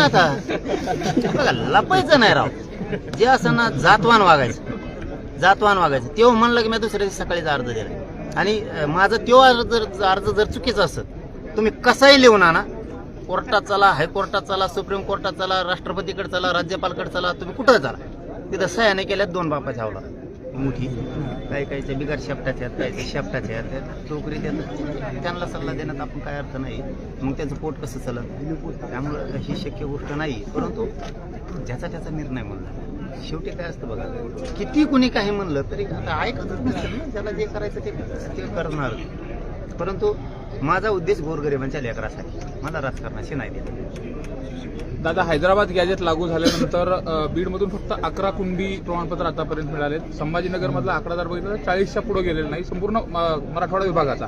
ना आता. बघा लपायचं नाही राव. जे असं ना जातवान वागायचं. जातवान वागायचं. तेव्हा म्हणलं की मी दुसऱ्या दिवशी सकाळीचा अर्ज दिला आणि माझं माझा तो अर्ज जर अर्ज जर चुकीचा असत तुम्ही कसाही लिहून आणा. कोर्टात चला हायकोर्टात चला सुप्रीम कोर्टात चला राष्ट्रपतीकडे चला राज्यपालकडे चला तुम्ही कुठं चला. तिथं सह्याने केल्यात दोन बापाच्या आवला मोठी. काही काहीच्या बिगार शेपटाच्या आहेत काही शेपटाच्या आहेत. त्या चोकरी देतात त्यांना सल्ला देण्यात आपण काय अर्थ नाही. मग त्यांचं पोट कसं चालत त्यामुळं ही शक्य गोष्ट नाही. परंतु ज्याचा त्याचा निर्णय म्हणला. शेवटी काय असतं बघा किती कुणी काही म्हणलं तरी आता ऐकतच नसेल ना. ज्याला जे करायचं ते ते करणार. परंतु माझा उद्देश गोरगरिबांच्या लेकरासाठी. मला राजकारणाशी नाही देत. दादा हैदराबाद गॅजेट लागू झाल्यानंतर बीडमधून फक्त अकरा कुणबी प्रमाणपत्र आतापर्यंत मिळालेत. संभाजीनगरमधला आकडा जर बघितला तर चाळीसच्या पुढे गेलेला नाही. संपूर्ण मराठवाडा विभागाचा.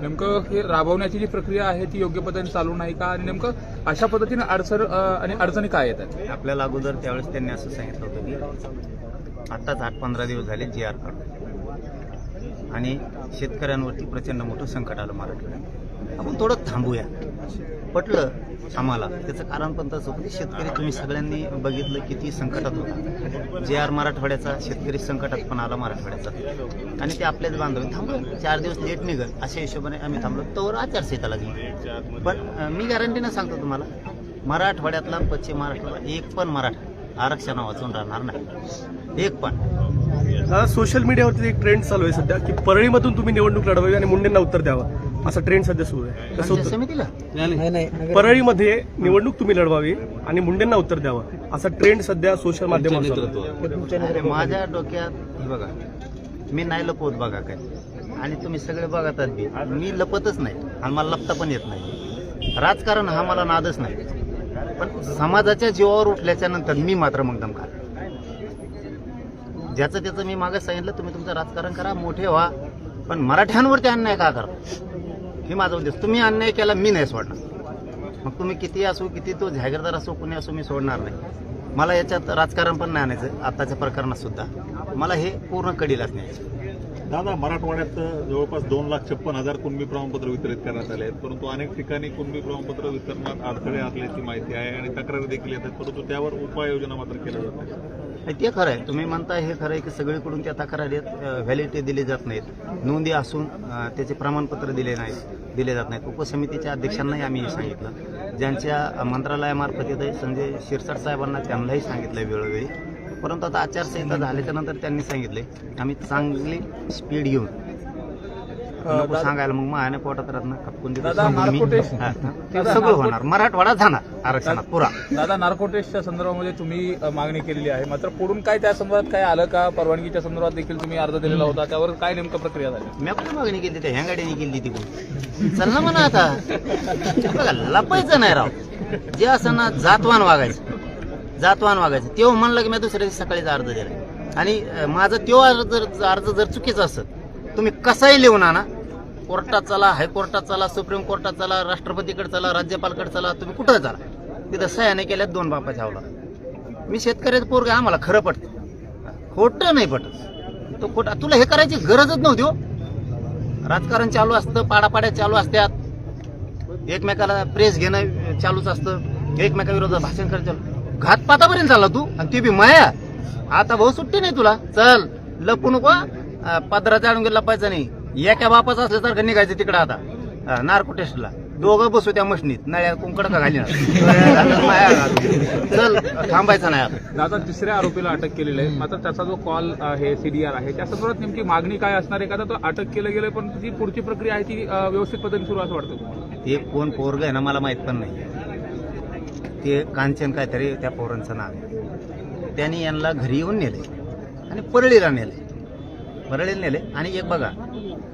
नेमकं हे राबवण्याची जी प्रक्रिया आहे ती योग्य पद्धतीने चालू नाही का? आणि नेमकं अशा पद्धतीने अडचण आणि अडचणी काय येतात? आपल्याला अगोदर त्यावेळेस त्यांनी असं सांगितलं होतं की आत्ताच आठ पंधरा दिवस झाले जी आर काढून आणि शेतकऱ्यांवरती प्रचंड मोठं संकट आलं मराठवाड्यात. आपण थोडं थांबूया. पटलं आम्हाला. त्याचं कारण पण तसं होतं शेतकरी तुम्ही सगळ्यांनी बघितलं किती संकटात होता. जे आर मराठवाड्याचा शेतकरी संकटात पण आला मराठवाड्याचा. आणि ते आपल्याच बांधव. थांबलो चार दिवस लेट निघल. अशा हिशोबाने आम्ही थांबलो. तोवर आचारसंहिता लागली पण मी गॅरंटीनं सांगतो तुम्हाला मराठवाड्यातला पश्चिम महाराष्ट्राला एक पण मराठा आरक्षण वाचून राहणार नाही. एक पण. सोशल मीडियावरती एक ट्रेंड चालू आहे सध्या की परळीमधून तुम्ही निवडणूक लढवावी आणि मुंडेंना उत्तर द्यावं. असा ट्रेंड सध्या सुरू आहे. कसं पंचायत होतं? समितीला? परळीमध्ये निवडणूक तुम्ही लढवावी आणि मुंडेंना उत्तर द्यावं. असा ट्रेंड सध्या सोशल माध्यमावर चालू आहे. अरे माझ्या डोक्यात हे बघा मी नाही लपवत बघा काय. आणि तुम्ही सगळे बघतात बी. मी लपतच नाही आणि मला लपता पण येत नाही. राजकारण हा मला नादच नाही. पण समाजाच्या जीवावर उठल्याच्या नंतर मी मात्र मग दमकार ज्याचं त्याचं मी मागे सांगितलं तुम्ही तुमचं राजकारण करा मोठे व्हा. पण मराठ्यांवरती अन्याय का करा? हे माझा उद्देश. तुम्ही अन्याय केला मी नाही सोडणार. मग तुम्ही किती असो किती तो जागीरदार असो कुणी असो मी सोडणार नाही. मला याच्यात राजकारण पण नाही आणायचं आत्ताच्या प्रकरणात सुद्धा. मला हे पूर्ण कडीलाच न्यायचं. दादा मराठवाड्यात जवळपास दोन लाख छप्पन हजार कुणबी प्रमाणपत्र वितरित करण्यात आले आहेत. परंतु अनेक ठिकाणी कुणबी प्रमाणपत्र वितरणात अडथळे असल्याची माहिती आहे आणि तक्रारी देखील येतात परंतु त्यावर उपाययोजना मात्र केल्या जात नाही ते खरं आहे. तुम्ही म्हणता हे खरं आहे की सगळीकडून त्या तक्रारी व्हॅलिडिटी दिली जात नाहीत. नोंदी असून त्याचे प्रमाणपत्र दिले नाहीत दिले जात नाहीत. उपसमितीच्या अध्यक्षांनाही आम्ही हे सांगितलं. ज्यांच्या मंत्रालयामार्फत येतं संजय शिरसाट साहेबांना त्यांनाही सांगितलं वेळोवेळी. परंतु आता आचारसंहिता झाल्याच्यानंतर त्यांनी सांगितले आम्ही चांगली स्पीड घेऊन नको सांगायला मग मायाने पोटात राहणार खपकून. ते सगळं होणार. मराठवाडा जाणार आरक्षणात. पुरा. दादा नार्कोटेक्सच्या संदर्भामध्ये तुम्ही मागणी केलेली आहे. मात्र पुढून काय त्या संदर्भात काय आलं का? परवानगीच्या संदर्भात देखील तुम्ही अर्ज दिलेला होता. त्यावर काय नेमकं प्रक्रिया झाली? मी कुठे मागणी केली त्या ह्या गाडीने केली तिकडून चल ना म्हणा आता. बघा लपायचं नाही राव. जे असं ना जातवान वागायचं. जातवान वागायचं. तेव्हा म्हणलं की मी दुसऱ्या दिवशी सकाळीच अर्ज दिला आणि माझं माझा तो अर्ज जर अर्ज जर चुकीचा असत तुम्ही कसाही लिहून आणा. कोर्टात चला हायकोर्टात चला सुप्रीम कोर्टात चला राष्ट्रपतीकडे चला राज्यपालकडे चला तुम्ही कुठं चला तिथं सह्याने केल्यात दोन बापा झावला मी शेतकऱ्याचं पोरग आम्हाला खरं पटतं. खोटं नाही पटत. तो खोटा तुला हे करायची गरजच नव्हती हो. राजकारण चालू असतं पाडापाड्या चालू असत्यात एकमेकाला प्रेस घेणं चालूच असतं. एकमेकाविरोधात भाषण करायचं चालू. घातपातापर्यंत चालला तू? आणि ती बी माया? आता भाऊ सुट्टी नाही तुला? चल लपू नको अं, पदराच्या आणून लपायचं नाही. एका बापाचं असल्यासारखं निघायचं तिकडं आता. नार्को टेस्टला दोघं बसू त्या मशनीत. नळ्या कुंकड का घाली. चल थांबायचं नाही आता. दादा तिसऱ्या आरोपीला अटक केलेली आहे. मात्र त्याचा जो कॉल आहे सीडीआर आहे त्या संदर्भात नेमकी मागणी काय असणार आहे? का तो अटक केलं गेलं पण जी पुढची प्रक्रिया आहे ती व्यवस्थित पद्धतीने सुरू असं वाटतं ते कोण पोरग आहे ना मला माहीत पण नाही. ते कांचन काहीतरी त्या पोरांचं नाव आहे. त्यांनी यांना घरी येऊन नेले आणि परळीला नेले. परळीला नेले. आणि एक बघा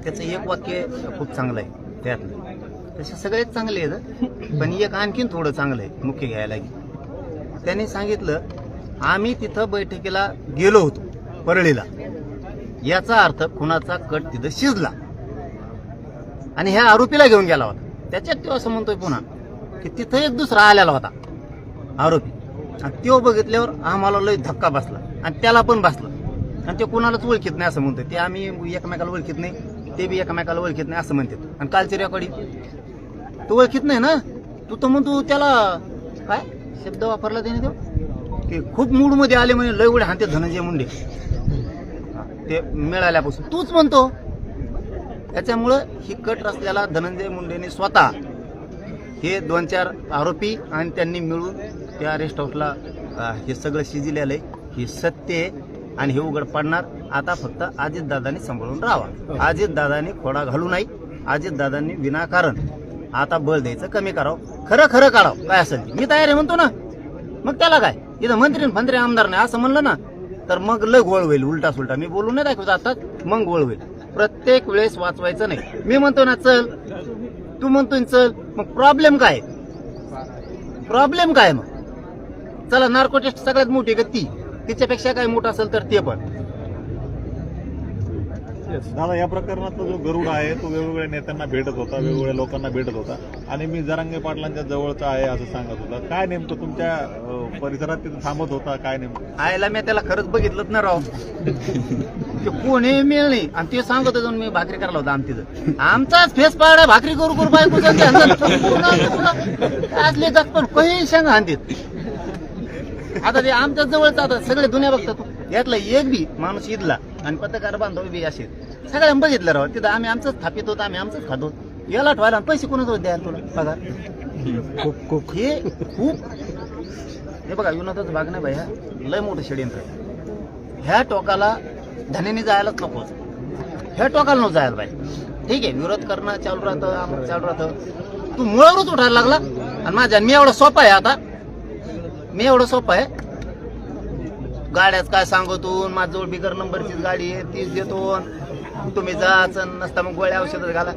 त्याचं एक वाक्य खूप चांगलं आहे त्यातलं. तसे सगळेच चांगले आहेत पण एक आणखीन थोडं चांगलं आहे मुख्य घ्यायला त्यांनी सांगितलं आम्ही तिथं बैठकीला गेलो होतो परळीला. याचा अर्थ खुनाचा कट तिथं शिजला. आणि ह्या आरोपीला घेऊन गेला होता. त्याच्यात तो असं म्हणतोय पुन्हा की तिथं एक दुसरा आलेला होता. आरोपी. आणि तो बघितल्यावर आम्हाला लय धक्का बसला. आणि त्याला पण बसला. आणि ते कोणालाच ओळखीत नाही असं म्हणतो ते आम्ही एकमेकाला ओळखीत नाही. ते बी एकमेकाला ओळखीत नाही असं म्हणतात. आणि कालची रेकॉर्डिंग तू ओळखीत नाही ना? तू तर म्हणतो त्याला काय? शब्द वापरला त्याने तो? ते खूप मूडमध्ये आले म्हणे लय उडे हाते धनंजय मुंडे. ते मिळाल्यापासून. तूच म्हणतो. त्याच्यामुळं ही कट रचल्याला धनंजय मुंडेने स्वतः हे दोन चार आरोपी आणि त्यांनी मिळून त्या रेस्ट हाऊसला हे सगळं शिजिलेलं आहे. हे सत्य आहे आणि हे उघड पाडणार. आता फक्त अजितदादांनी सांभाळून राहावा. अजितदादांनी खोडा घालू नाही अजितदादांनी विनाकारण आता बळ द्यायचं कमी करावं. खरं खरं काढावं. काय असेल मी तयार आहे म्हणतो ना. मग त्याला काय? इथं मंत्री न फंत्री आमदार नाही असं म्हणलं ना तर मग लग गोळ होईल. उलटा सुलटा मी बोलू नाही दाखवतो आता मग गोळ होईल. प्रत्येक वेळेस वाचवायचं नाही. मी म्हणतो ना चल. तू म्हणतोय चल मग प्रॉब्लेम काय? प्रॉब्लेम काय मग? चला नार्को टेस्ट सगळ्यात मोठी का ती? तिच्यापेक्षा काय मोठं असेल तर ते पण. दादा या प्रकरणातला जो गरुड आहे तो वेगवेगळ्या नेत्यांना भेटत होता वेगवेगळ्या लोकांना भेटत होता. आणि मी जरांगे पाटलांच्या जवळचा आहे असं सांगत होता. काय नेमकं तुमच्या परिसरात तिथं थांबत होता? काय नेमकं? आयला मी त्याला खरंच बघितलंच ना राव. ते कोणी मिळ नाही. आणि ते सांगत होतो मी भाकरी करायला होता आमतीचं आमचाच फेस पाडा भाकरी करू करू बायको असले जात पण काही शेंग हांतीत आता ते आमच्या जवळच आता सगळे दुनिया बघतात. यातला एक बी माणूस इथला. आणि पत्रकार बांधव बी असे. सगळ्यांना बघितलं राव. तिथं आम्ही आमचंच थापित होतो आम्ही आमचंच खातो याला ठेवायला आणि पैसे कोणाच द्यायला तुला? पगार. खूप खूप. हे खूप. हे बघा विनोदाचं भाग नाही भैया लय मोठं षडयंत्र ह्या टोकाला धनेने जायलाच नको. ह्या टोकाला नको जायला पाहिजे ठीक आहे विरोध करणं चालू राहतं आम्हाला चालू राहतं. तू मुळावरच उठायला लागला. आणि माझ्या मी एवढं सोपं आहे आता. मी एवढं सोपं आहे. गाड्याच काय सांगतो माझ्याजवळ बिगर नंबरचीच गाडी आहे तीच देतो. तुम्ही जाच नसता मग गोळ्या औषधच घाला.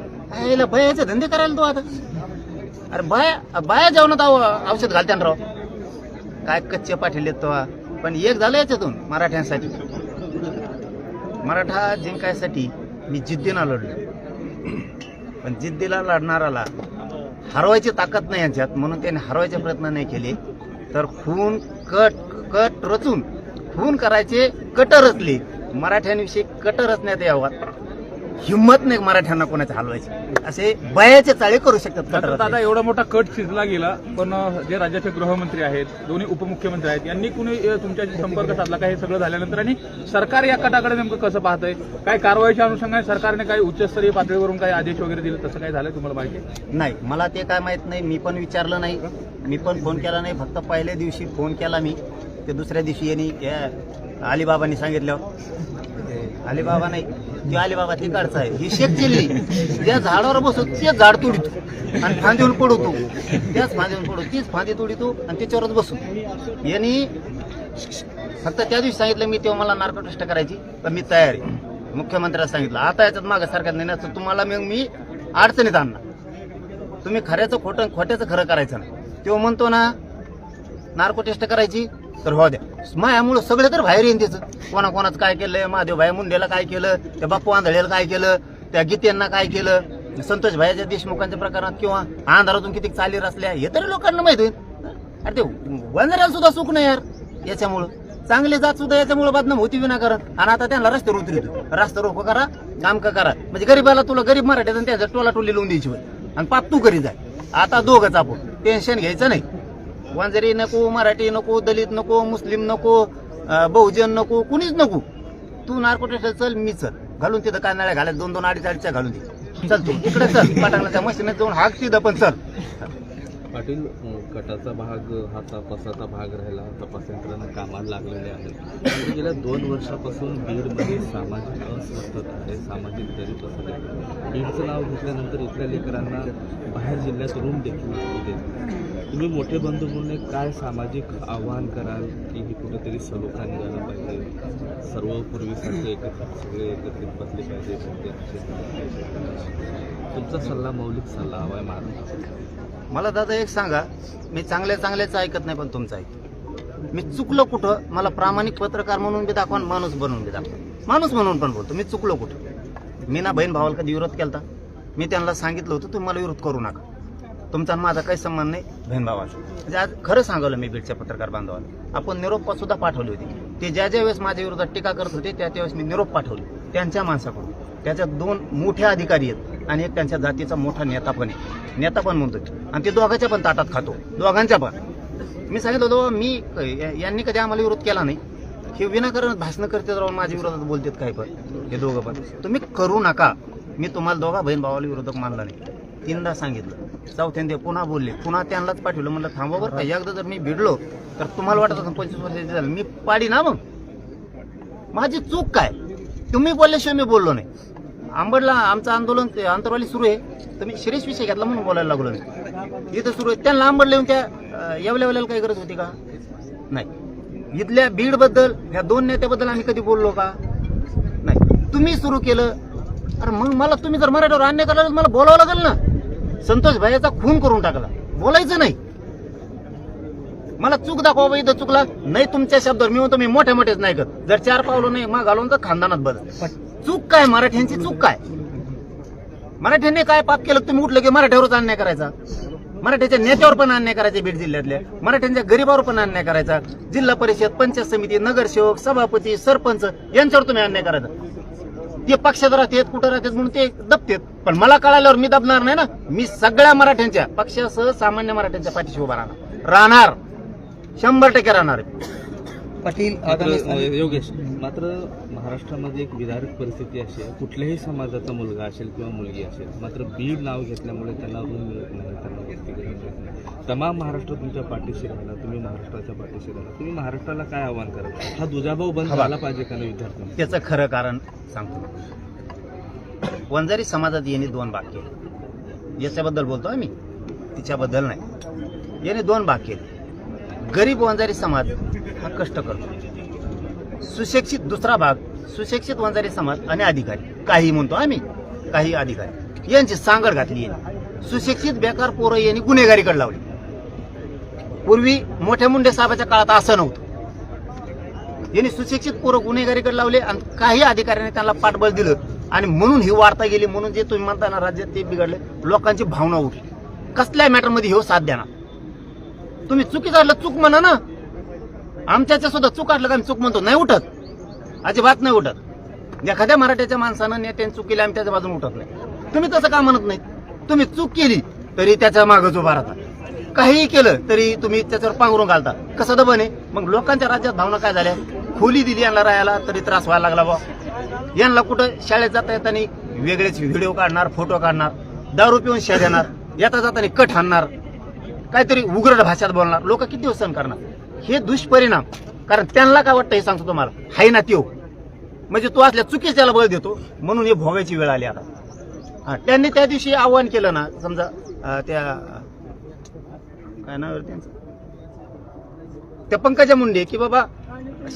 याला बयाचे धंदे करायला तू आता. अरे बाया बाया जेवणात आव- औषध घालत्यान राव. काय कच्चे पाठील तो पण एक झालं याच्यातून मराठ्यांसाठी. मराठा जिंकायसाठी मी जिद्दीनं लढलो. पण जिद्दीला लढणाराला हरवायची ताकद नाही यांच्यात. म्हणून त्यांनी हरवायचे प्रयत्न नाही केले. तर खून कट कट रचून खून करायचे कट रचले. मराठ्यांविषयी कट रचण्यात यावं. हिंमत नाही मराठ्यांना कोणाच्या हलवायची. असे बयाचे चाळे करू शकतात दादा. एवढा मोठा कट शिजला गेला पण जे राज्याचे गृहमंत्री आहेत दोन्ही उपमुख्यमंत्री आहेत यांनी कुणी तुमच्याशी संपर्क साधला का हे सगळं झाल्यानंतर? आणि सरकार या कटाकडे नेमकं कसं पाहतंय? काय कारवाईच्या अनुषंगाने सरकारने काही उच्चस्तरीय पातळीवरून काही आदेश वगैरे दिले? तसं काय झालंय तुम्हाला माहिती आहे? नाही मला ते काय माहीत नाही. मी पण विचारलं नाही. मी पण फोन केला नाही. फक्त पहिल्या दिवशी फोन केला मी. ते दुसऱ्या दिवशी यांनी अलिबाबांनी सांगितलं. अलिबाबा नाही. ती अलिबाबा तिकडचा आहे. ही शेत चिल्ली त्या झाडावर बसतो तेच झाड तोडितो. आणि फांदीवर पडवतो. त्याच फांदीवर पडतो तीच फांदी तोडितो आणि त्याच्यावरच बसू यांनी फक्त त्या दिवशी सांगितलं मी तेव्हा मला नार्को टेस्ट करायची तर मी तयार आहे. मुख्यमंत्र्याला सांगितलं आता याच्यात मागं सरकार नेण्याचं तुम्हाला मग मी अडचणीत आणणार. तुम्ही खऱ्याचं खोटं खोट्याचं खरं करायचं ना तो म्हणतो ना नार्को टेस्ट करायची तर हो द्या. मायामुळं सगळे तर बाहेर येईन त्याचं कोणा कोणाचं काय केलंय महादेव भाई मुंडेला काय केलं त्या बाप्पू आंधळेला काय केलं त्या गीतेंना काय केलं संतोष भाईच्या देशमुखांच्या प्रकारात किंवा अंधारातून किती चाली रचल्या हे तरी लोकांना माहीत होईल अरे ते वंजऱ्याला सुद्धा सुख नाही यार. याच्यामुळं. चांगले जात सुद्धा याच्यामुळे बदनाम होती विनाकारण. आणि आता त्यांना रस्त्यावर उतरतो रस्ता रोको करा काम का करा. म्हणजे गरीबाला तुला गरीब मराठ्यात त्याचा टोला टोली लावून द्यायची आणि पाप तू करी जाय आता दोघंच आपण टेन्शन घ्यायचं नाही. वांजरी नको मराठी नको दलित नको मुस्लिम नको बहुजन नको कुणीच नको. तू नार्कोटेशन चल मी चल. घालून तिथं कानाळ्या घालायला दोन दोन अडीच अडीच्या घालून दे. चल तू इकडे चल. पाटांना त्या मशीनीत जाऊन हाक तिथं पण चल. पाटील कटाचा भाग हा तपासाचा भाग राहिला. तपास यंत्रणा कामाला लागलेले आहेत. गेल्या दोन वर्षापासून बीडमध्ये सामाजिक अस्वस्थता आहे. सामाजिक दरी पसरली बीडचं नाव घेतल्यानंतर इथल्या लेकरांना बाहेर जिल्ह्यात रूम देखील देत तुम्ही मोठे बंधू म्हणून काय सामाजिक आव्हान कराल की हे कुठेतरी सलोखा निघाला पाहिजे? सर्व पूर्वीसारखे एकत्रित सगळे एकत्रित बसले पाहिजे. तुमचा सल्ला मौलिक सल्ला हवा आहे महाराष्ट्रासाठी मला दादा एक सांगा. मी चांगल्या चांगल्याच ऐकत नाही पण तुमचं ऐकतो. मी चुकलो कुठं? मला प्रामाणिक पत्रकार म्हणून बी दाखवा माणूस बनवून बी दाखवा. माणूस म्हणून पण बोलतो. मी चुकलो कुठं? मी ना बहीण भावाला कधी विरोध केला मी त्यांना सांगितलं होतं तुम्ही मला विरोध करू नका. तुमचा आणि माझा काही संबंध नाही. बहीण भावाचा. म्हणजे आज खरं सांगवलं मी बीडच्या पत्रकार बांधवाला. आपण निरोप सुद्धा पाठवली होती. ते ज्या ज्या वेळेस माझ्या विरोधात टीका करत होते त्या त्यावेळेस मी निरोप पाठवले. त्यांच्या माणसाकडून. त्याच्यात दोन मोठे अधिकारी आहेत आणि एक त्यांच्या जातीचा मोठा नेता पण आहे. नेता पण म्हणतो आणि ते दोघांच्या पण ताटात खातो. दोघांच्या पण. मी सांगितलं होतं मी यांनी कधी आम्हाला विरोध केला नाही. हे विनाकारण भाषणं करतात राहून माझ्या विरोधात बोलतात काय पण. हे दोघं पण. तुम्ही करू नका. मी तुम्हाला दोघा बहीण भावाला विरोधक मानला नाही. तीनदा सांगितलं. चौथ्यांदा पुन्हा बोलले. पुन्हा त्यांनाच पाठवलं. म्हणलं थांबा बरं का एकदा जर मी भिडलो तर तुम्हाला वाटत होतं पंचवीस वर्षाचे झालं. मी पाडी ना मग? माझी चूक काय? तुम्ही बोलल्याशिवाय मी बोललो नाही. आंबडला आमचं आंदोलन अंतरवाली आंतरवाली सुरू आहे. तर मी शिरीष विषय घेतला म्हणून बोलायला लागलो नाही. इथं सुरू आहे. त्यांना आंबड येऊन त्या अं, येवल्या काही गरज होती का? नाही. इथल्या बीडबद्दल ह्या दोन नेत्याबद्दल आम्ही कधी बोललो का? नाही. तुम्ही सुरू केलं. अरे मग मला तुम्ही जर मराठीवर अन्याय करायला मला बोलावं लागेल ना? संतोष भाईचा खून करून टाकला. बोलायचं नाही. मला चूक दाखवा इथं चुकला. नाही तुमच्या शब्दावर. मी म्हणतो मी मोठ्या मोठेच नाही करत. जर चार पावलं नाही मग घालून तर खानदानात बदल चूक काय? मराठ्यांची चूक काय? मराठ्यांनी काय पाप केलं? तुम्ही उठलं की मराठ्यावरच अन्याय करायचा. मराठ्याच्या नेत्यावर पण अन्याय करायचे बीड जिल्ह्यातल्या मराठ्यांच्या गरीबावर पण अन्याय करायचा. जिल्हा परिषद पंचायत समिती नगरसेवक सभापती सरपंच यांच्यावर तुम्ही अन्याय करायचा. ते पक्षात राहतात कुठं राहतात म्हणून ते दबतात. पण मला कळाल्यावर मी दबणार नाही ना. मी सगळ्या मराठ्यांच्या पक्षासह सामान्य मराठ्यांच्या पाठीशी उभा राहणार. राहणार. शंभर टक्के राहणार पाटील आगामी योगेश मात्र महाराष्ट्रामध्ये एक विदारक परिस्थिती अशी आहे कुठल्याही समाजाचा मुलगा असेल किंवा मुलगी असेल मात्र बीड नाव घेतल्यामुळे त्यांना रूम मिळत नाही त्यांना वसतिगृह मिळत नाही. तमाम महाराष्ट्र तुमच्या पाठीशी राहिला तुम्ही महाराष्ट्राच्या पाठीशी राहिला. तुम्ही महाराष्ट्राला काय आव्हान करा हा दुजाभाव बंद. झाला पाहिजे का नाही विद्यार्थ्यांना? त्याचं खरं कारण सांगतो. वंजारी समाजात येणे दोन केले याच्याबद्दल बोलतो आम्ही तिच्याबद्दल नाही. याने दोन भाग केले गरीब वंजारी समाज हा कष्ट करतो. सुशिक्षित दुसरा भाग सुशिक्षित वंजारी समाज आणि अधिकारी. काही म्हणतो आम्ही काही अधिकारी. यांची सांगड घातली सुशिक्षित बेकार पोरं यांनी गुन्हेगारीकडे लावली. पूर्वी मोठ्या मुंडे साहेबाच्या काळात असं नव्हतं. यांनी सुशिक्षित पोरं गुन्हेगारीकडे लावले आणि काही अधिकाऱ्यांनी त्यांना पाठबळ दिलं. आणि म्हणून ही वार्ता गेली म्हणून जे तुम्ही म्हणता ना राज्यात ते बिघडले लोकांची भावना उठली. कसल्या मॅटरमध्ये हो साथ द्या ना तुम्ही चुकीचा झालं चूक म्हणा ना. आमच्याच्या सुद्धा चूक आटलं आम्ही चूक म्हणतो नाही उठत. अजिबात नाही उठत. एखाद्या मराठ्याच्या माणसानं नेत्याने चूक केली आम्ही त्याच्या बाजून उठत नाही. तुम्ही तसं का म्हणत नाही तुम्ही चूक केली तरी त्याच्या मागच उभा राहता. काहीही केलं तरी तुम्ही त्याच्यावर पांघरून घालता. कसं दबन आहे? मग लोकांच्या राज्यात भावना काय झाल्या? खोली दिली यांना राहायला तरी त्रास व्हायला लागला बा यांना कुठं शाळेत जाता येताना वेगळेच व्हिडिओ काढणार फोटो काढणार दारू पिऊन शा येणार येता जाताना कट हाणणार. काहीतरी उग्र भाषेत बोलणार. लोक किती दिवस सहन करणार? हे दुष्परिणाम. कारण त्यांना काय वाटतं हे सांगतो तुम्हाला? हाय ना त्यो. म्हणजे तो असल्या चुकीच त्याला बळ देतो. म्हणून हे भोगायची वेळ आली आता. हा, त्यांनी त्या दिवशी आव्हान केलं ना समजा त्या काय नाव त्यांचं? त्या पंकजा मुंडे की बाबा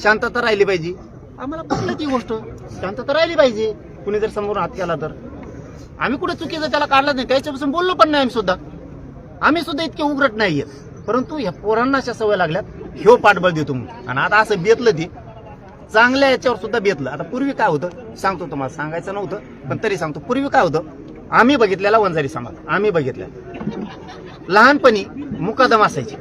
शांतता राहिली पाहिजे. आम्हाला पटलं ती गोष्ट. शांतता राहिली पाहिजे. कुणी जर समोरून हात केला तर. आम्ही कुठे चुकीचं त्याला काढलं नाही. त्याच्यापासून बोललो पण नाही आम्ही सुद्धा. आम्ही सुद्धा इतके उघडत नाहीये. परंतु ह्या पोरांना अशा सवय लागल्यात ह्यो पाठबळ देतो म्हणून. आणि आता असं बेतलं ते चांगल्या याच्यावर सुद्धा बेतलं. आता पूर्वी काय होतं सांगतो तुम्हाला सांगायचं नव्हतं पण तरी सांगतो. पूर्वी काय होतं आम्ही बघितलेला वंजारी समाज आम्ही बघितलेला. लहानपणी मुकादम असायची.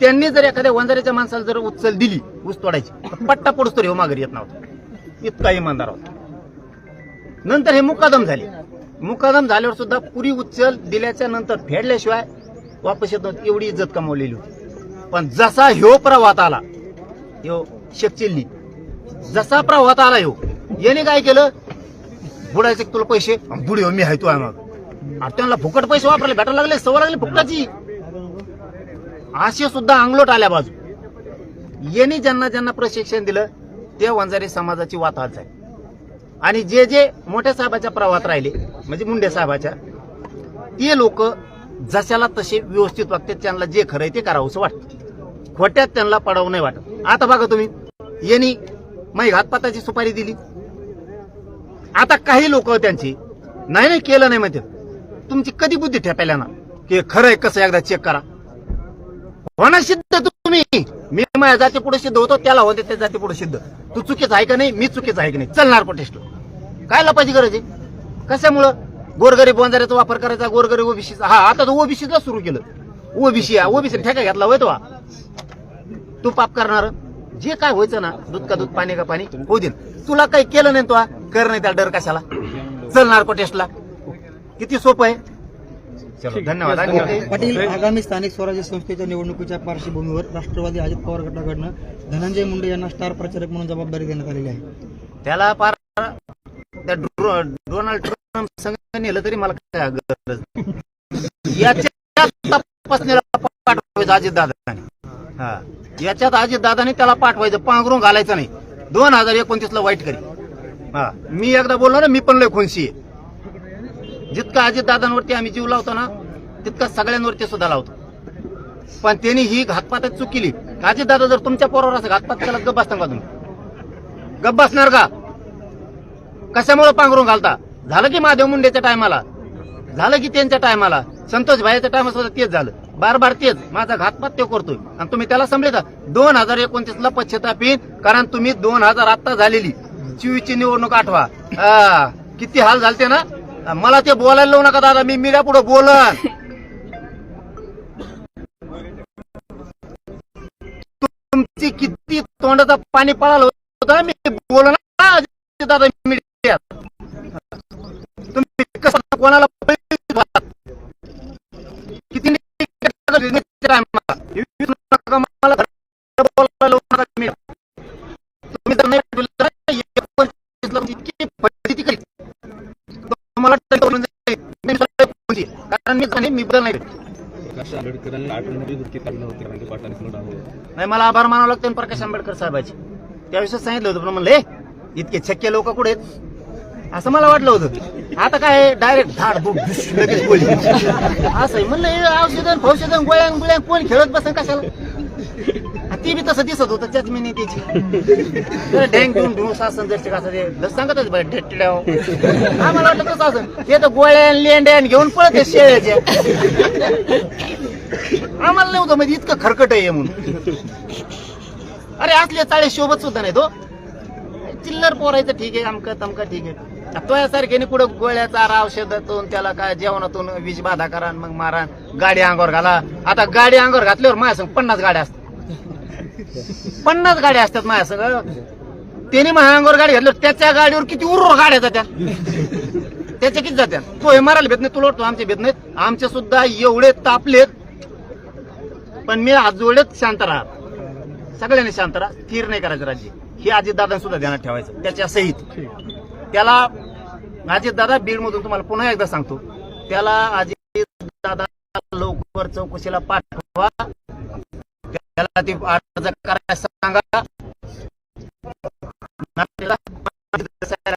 त्यांनी जर एखाद्या वंजारीच्या माणसाला जर उचल दिली ऊस तोडायची तर पट्टा पडूस तरी हो माघारी येत नव्हता. इतका इमानदार होता. नंतर हे मुकादम झाले. मुकादम झाल्यावर सुद्धा पुरी उचल दिल्याच्या नंतर फेडल्याशिवाय वापस येत नव्हती. एवढी इज्जत कमावलेली होती. पण जसा ह्यो प्रवाहात आला ह्यो शेकचिल्ली जसा प्रवाहात आला ह्यो याने काय केलं? बुडायचे तुला पैसे? बुडी हो मी आहे तू आहे मग त्यांना फुकट पैसे वापरायला भेटायला लागले सवय लागली फुकटाची. असे सुद्धा अंगलोट आल्या बाजू. यांनी ज्यांना ज्यांना प्रशिक्षण दिलं ते वंजारी समाजाची वाताहत आहे आणि जे जे मोठ्या साहेबाच्या प्रवाहात राहिले म्हणजे मुंडे साहेबाच्या ते लोक जशाला तसे व्यवस्थित वागतात त्यांना जे खरं आहे ते करावंसं वाटतं. खोट्यात त्यांना पडावं नाही वाटत. आता बघा तुम्ही यांनी माही घातपाताची सुपारी दिली. आता काही लोक त्यांची नाही नाही केलं नाही म्हणते तुमची कधी बुद्धी ठेपायला ना की खरं आहे कसं एकदा चेक करा. होणार सिद्ध तुम्ही. मी माझ्या जाती पुढे सिद्ध होतो त्याला होते त्या जाती पुढे सिद्ध. तू चुकीचं आहे का नाही? मी चुकीचं आहे का नाही? चलणार पटेस्ट काय लपायची गरज आहे? कशामुळं? गोरगरीब वंजाऱ्याचा वापर करायचा गोरगरीब ओबीसीचा. हा आता तो ओबीसीचा सुरू केलं. ओबीसी ओबीसी ठेका घेतला होय तो. तू पाप करणार. जे काय व्हायचं ना दूध का दूध पाणी का पाणी होऊ दे. तुला काही केलं नाही तो हा. कर नाही त्याला डर कशाला. चलणार टेस्टला. किती सोपं आहे. चलो धन्यवाद. पाटील आगामी स्थानिक स्वराज्य संस्थेच्या निवडणुकीच्या पार्श्वभूमीवर राष्ट्रवादी अजित पवार गटाकडनं धनंजय मुंडे यांना स्टार प्रचारक म्हणून जबाबदारी देण्यात आलेली आहे. त्याला पार त्या डोनाल्ड ट्रम्प संघ नेलं तरी मला काय गरज याच्या तपासणीला पाठवायचं अजित दादाने हा. याच्यात अजित दादाने त्याला पाठवायचं पांघरून घालायचं नाही. दोन हजार एकोणतीस ला वाईट करी. हा. मी एकदा बोललो ना मी पण लय खोनशी आहे. जितका अजित दादांवरती आम्ही जीव लावतो ना तितका सगळ्यांवरती सुद्धा लावतो. पण त्यांनी ही घातपातच चुकीली केली. अजित दादा जर तुमच्या पोरावर असं घातपात केला गप्प बसता का तुम्ही? गप्प बसणार का? कशामुळे पांघरून घालता? झालं की महादेव मुंडेच्या टायमाला? झालं की त्यांच्या टायमाला? संतोष भाईच्या टायमा सुद्धा तेच झालं. बार बार तेच. माझा घातपात तो करतोय. आणि तुम्ही त्याला समजले दोन हजार एकोणतीस ला पश्चाताप कारण तुम्ही दोन हजार आत्ता झालेली. चोवीसची निवडणूक आठवा. किती हाल झालते ना? मला ते बोलायला लावू नका दादा मी मीडिया पुढे बोलन. तुमची किती तोंडाचा पाणी पळालं होतं मी बोलणार ना दादा मीडिया तुम्ही कसं कोणाला? किती नाही. कारण मी जाणे, मी बदल नाही मला आभार मानावं लागतं प्रकाश आंबेडकर साहेबाचे. त्याविषयी सांगितलं होतं पण म्हणले इतके छक्के लोक कुठे असं मला वाटलं होतं. आता काय डायरेक्ट धाड बुक लगेच गोळी असं आहे. म्हणलं हे औषधन फौषधन गोळ्या गोळ्या कोण खेळत बसन कशाला? ती बी तसं दिसत होतं त्याच मी त्याची डँग घेऊन घेऊन सासन जर असं ते सांगतच बाय आम्हाला वाटलं तसं असं. ते तर गोळ्या लेंड्या घेऊन पळत शेळ्याच्या. आम्हाला नव्हतं म्हणजे इतकं खरकट आहे म्हणून. अरे असले चाळे शोभत सुद्धा नाही तो हो. चिल्लर पोरायचं ठीक आहे अमकं तमका ठीक आहे. तुझ्यासारख्याने कुठं गोळ्या चारा औषधातून त्याला काय जेवणातून वीज बाधा करा मग मारा गाडी अंगावर घाला. आता गाडी अंगावर घातल्यावर माझ्या संग पन्नास गाड्या असतात. पन्नास गाड्या असतात माझ्या संग. त्याने माझ्या अंगावर गाडी घातल्यावर त्याच्या गाडीवर किती उर्र गाड्या जात्या. त्याच्या किती जात्या. तो हे मारायला भेट नाही तुला वाटतो आमचे भेट नाहीत? आमचे सुद्धा एवढे तापलेत. पण मी आज शांत राहत सगळ्यांनी शांत राहा. स्थिर नाही करायचं राज्य हे दादा सुद्धा ध्यानात ठेवायचं. त्याच्या सहित. त्याला माझे दादा बीडमधून तुम्हाला पुन्हा एकदा सांगतो. त्याला अजित दादा लवकर चौकशीला पाठवा. त्याला ती अर्ज करायला सांगा.